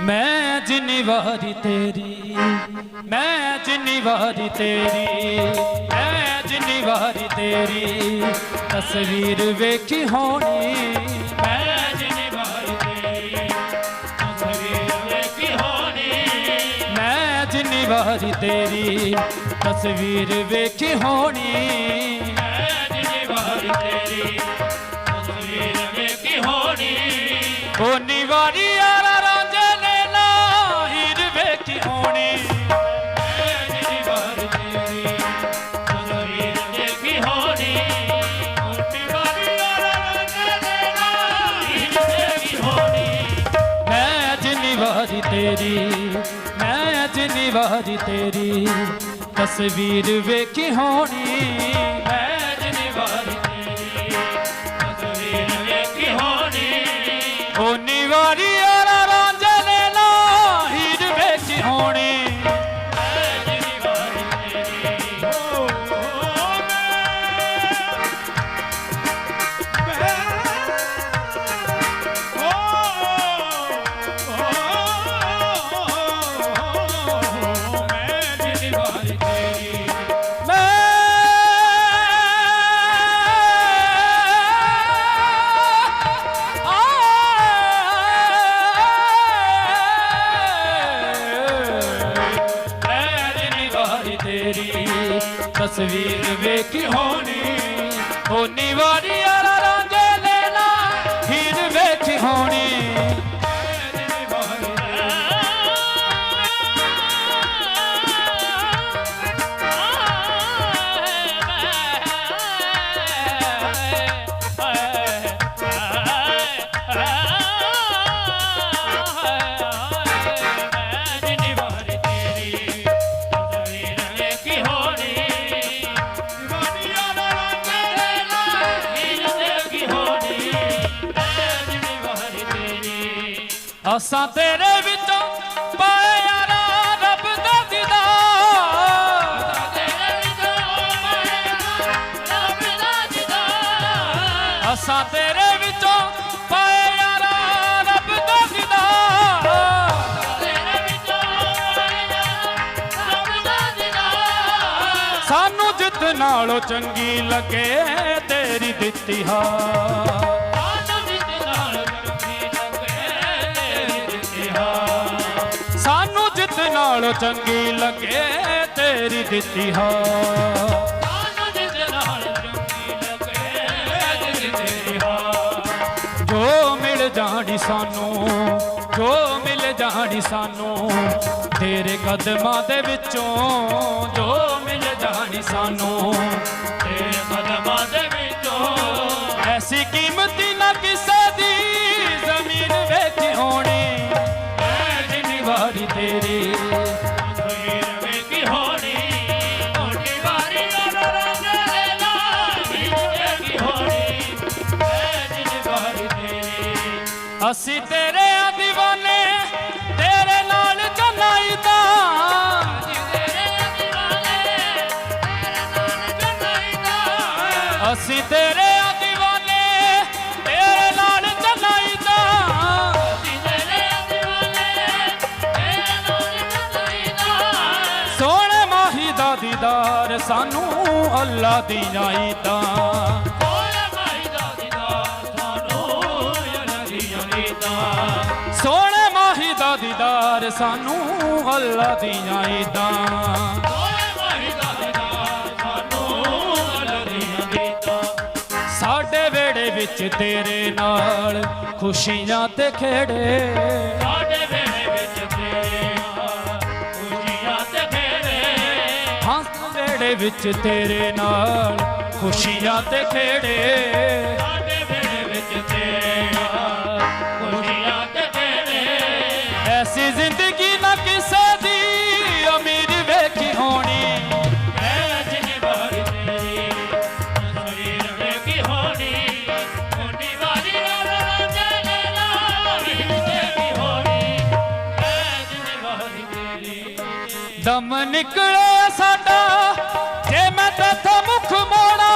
ਮੈਂ ਜਿੰਨੀ ਵਾਰੀ ਤੇਰੀ, ਮੈਂ ਜਿੰਨੀ ਵਾਰੀ ਤੇਰੀ, ਮੈਂ ਜਿੰਨੀ ਵਾਰੀ ਤੇਰੀ। ਤਸਵੀਰ ਵੇਖੀ ਹੋਣੀ, ਮੈਂ ਜਿੰਨੀ ਵਾਰੀ ਤੇਰੀ। ਤਸਵੀਰ ਵੇਖੀ ਹੋਣੀ, ਮੈਂ ਜਿੰਨੀ ਵਾਰੀ ਤੇਰੀ। ਤਸਵੀਰ ਵੇਖੀ ਹੋਣੀ, ਮੈਂ ਜਿੰਨੀ ਵਾਰੀ ਤੇਰੀ। ਤਸਵੀਰ ਵੇਖੀ ਹੋਣੀ। ਓਨੀ ਵਾਰੀ ਯਾਰਾ ਤੇਰੀ ਮੈਂ ਜਿੰਨੀ ਵਾਰੀ ਤੇਰੀ। ਤਸਵੀਰ ਵੇਖੀ ਹੋਣੀ। ਤਸਵੀਰ ਵੇਖੀ ਹੋਣੀ ਹੋਣੀ ਵਾਰੀ ਅਸਾਂ ਤੇਰੇ ਵਿੱਚੋਂ ਪਾਇਆ ਰੱਬ ਦਾ ਦੀਦਾਰ ਤੇਰੇ ਵਿੱਚੋਂ ਮੈਂ ਰੱਬ ਦਾ ਦੀਦਾਰ ਅਸਾਂ ਤੇਰੇ ਵਿੱਚੋਂ ਪਾਇਆ ਰੱਬ ਦਾ ਦੀਦਾਰ ਤੇਰੇ ਵਿੱਚੋਂ ਮੈਂ ਰੱਬ ਦਾ ਦੀਦਾਰ ਸਾਨੂੰ ਜਿੱਤ ਨਾਲੋਂ ਚੰਗੀ ਲੱਗੇ ਤੇਰੀ ਦਿੱਤੀ ਹਾਰ। ਸਾਨੂੰ ਨਾਲੋਂ ਚੰਗੀ ਲੱਗੇ ਤੇਰੀ ਦਿੱਤੀ ਹਾਂ ਜੋ ਮਿਲ ਜਾਣੀ ਸਾਨੂੰ, ਜੋ ਮਿਲ ਜਾਣੀ ਸਾਨੂੰ, ਤੇਰੇ ਕਦਮਾਂ ਦੇ ਵਿੱਚੋਂ, ਜੋ ਮਿਲ ਜਾਣੀ ਸਾਨੂੰ, ਤੇਰੇ ਕਦਮਾਂ ਦੇ ਵਿੱਚੋਂ। ਐਸੀ ਕੀਮਤੀ ਨਾ ਕਿਸੇ ਦੀ ਜ਼ਮੀਨ ਵਿੱਚ ਹੋਣੀ। ਤੇਰੇ ਆ دیਵਾਨੇ ਤੇਰੇ ਨਾਲ ਚਨਾਈ ਅਸੀਂ ਤੇਰੇ ਆ ਤੇਰੇ ਨਾਲ ਚਨਾਈ ਦਾ। ਸੋਹਣੇ ਮਾਹੀ ਦਾ ਦੀਦਾਰ ਸਾਨੂੰ ਅੱਲਾ ਦੀ ਆਈ ਦੀਦਾਰ ਸਾਨੂੰ ਅੱਲਾ ਦੀਆਂ ਆਈ ਸਾਡੇ ਵੇੜੇ ਵਿੱਚ ਤੇਰੇ ਨਾਲ ਖੁਸ਼ੀਆਂ ਤੇ ਖੇੜੇ। ਸਾਡੇ ਵੇਲੇ ਵਿੱਚ ਤੇਰੇ ਨਾਲ ਖੁਸ਼ੀਆਂ ਤੇ ਖੇੜੇ ਹਾਂ ਵੇੜੇ ਵਿੱਚ ਤੇਰੇ ਨਾਲ ਖੁਸ਼ੀਆਂ ਤੇ ਖੇੜੇ। ਦਮ ਸਾਡਾ, ਜੇ ਮੈਂ ਤੇਥੋਂ ਮੁਖ ਮੋੜਾ।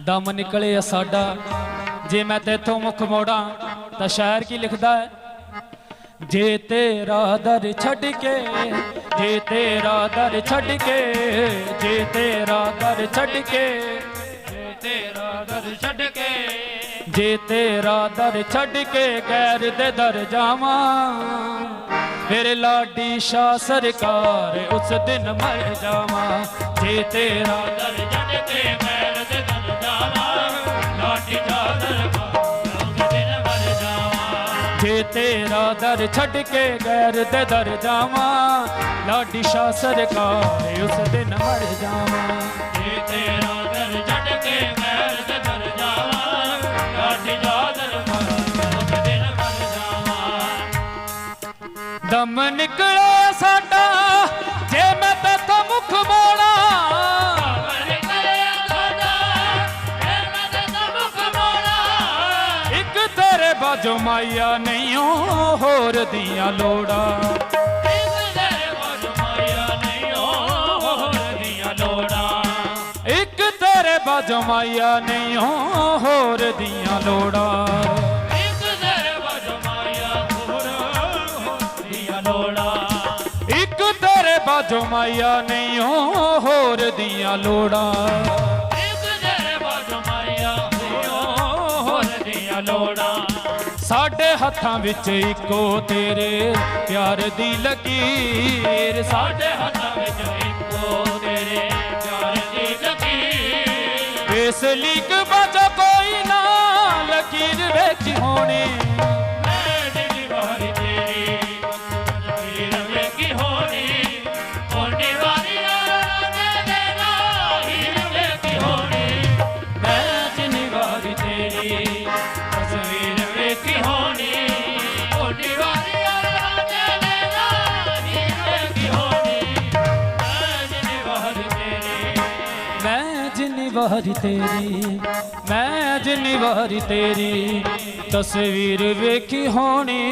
ਦਮ ਨਿਕਲੇ ਆ ਸਾਡਾ, ਜੇ ਮੈਂ ਤੇਥੋਂ ਮੁਖ ਮੋੜਾਂ, ਤਾਂ ਸ਼ਾਇਰ ਕੀ ਲਿਖਦਾ ਹੈ? ਜੇ ਤੇਰਾ ਦਰ ਛੱਡ ਕੇ, ਜੇ ਤੇਰਾ ਦਰ ਛੱਡ ਕੇ, ਜੇ ਤੇਰਾ ਦਰ ਛੱਡ ਕੇ ਜੇ ਤੇਰਾ ਦਰ ਛੱਡ ਕੇ ਗੈਰ ਦੇ ਦਰ ਜਾਵਾਂ, ਫਿਰ ਲਾਡੀ ਸ਼ਾ ਸਰਕਾਰ ਉਸ ਦਿਨ ਮਰ ਜਾਵਾਂ। ਜੇ ਤੇਰਾ ਦਰ ਛੱਡ ਕੇ ਮੈਲ ਦੇ ਦਰ ਜਾਵਾਂ, ਲਾਡੀ ਦਾ ਦਿਨ ਮਰ ਜਾਵਾਂ। ਜੇ ਤੇਰਾ ਦਰ ਛੱਡ ਕੇ ਗੈਰ ਦੇ ਦਰ ਜਾਵਾਂ, ਲਾਡੀ ਸ਼ਾ ਸਰਕਾਰ ਉਸ ਦਿਨ ਮਰ ਜਾਵਾਂ। ਦਮ ਨਿਕਲੇ ਸਾਡਾ ਜੇ ਮੈਂ ਤੇਥੋਂ ਮੁਖ ਮੋੜਾਂ। ਇੱਕ ਤੇਰੇ ਬਾਝੋਂ ਮਾਇਆ ਨਹੀਂ ਹੋਰ ਦੀਆਂ ਲੋੜਾਂ। ਇੱਕ ਤੇਰੇ ਬਾਜ ਮਾਇਆ ਨਹੀਂ ਹੋਰ ਦੀਆਂ ਲੋੜਾਂ। ਤੇਰੇ ਬਾਝੋਂ ਮਾਇਆ ਨਹੀਂ ਓ ਹੋਰ ਦੀਆਂ ਲੋੜਾਂ। ਬਾਜ ਦੀਆਂ ਲੋੜਾਂ ਸਾਡੇ ਹੱਥਾਂ ਵਿੱਚ ਇੱਕੋ ਤੇਰੇ ਪਿਆਰ ਦੀ ਲਕੀਰ। ਸਾਡੇ ਹੱਥਾਂ ਵਿੱਚ ਇੱਕੋ ਤੇਰੇ ਪਿਆਰ ਦੀ ਲਕੀਰ। ਇਸ ਲੀਕ ਬਾਝੋਂ ਕੋਈ ਨਾ ਲਕੀਰ ਵੇਖੀ ਹੋਣੀ। ਮੈਂ ਵਾਰੀ ਤੇਰੀ ਮੈਂ ਜਿੰਨੀ ਵਾਰੀ ਤੇਰੀ ਤਸਵੀਰ ਵੇਖੀ ਹੋਣੀ।